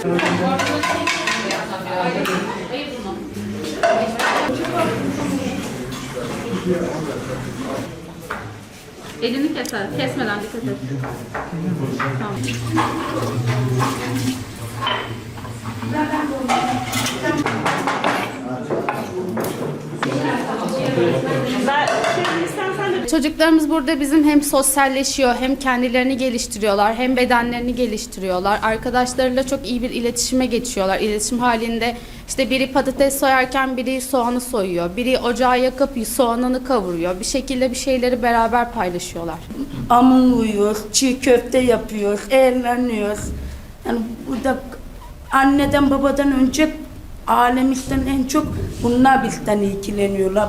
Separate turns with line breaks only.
Elini keser. Kesmeden dikkat et. Tamam. Çocuklarımız burada bizim hem sosyalleşiyor, hem kendilerini geliştiriyorlar, hem bedenlerini geliştiriyorlar. Arkadaşlarıyla çok iyi bir iletişime geçiyorlar. İletişim halinde işte biri patates soyarken biri soğanı soyuyor, biri ocağı yakıp soğanını kavuruyor. Bir şekilde bir şeyleri beraber paylaşıyorlar.
Amuluyor, çiğ köfte yapıyor, eğleniyor. Yani burada anneden babadan önce alemisten en çok bunlar bizden ilgileniyorlar.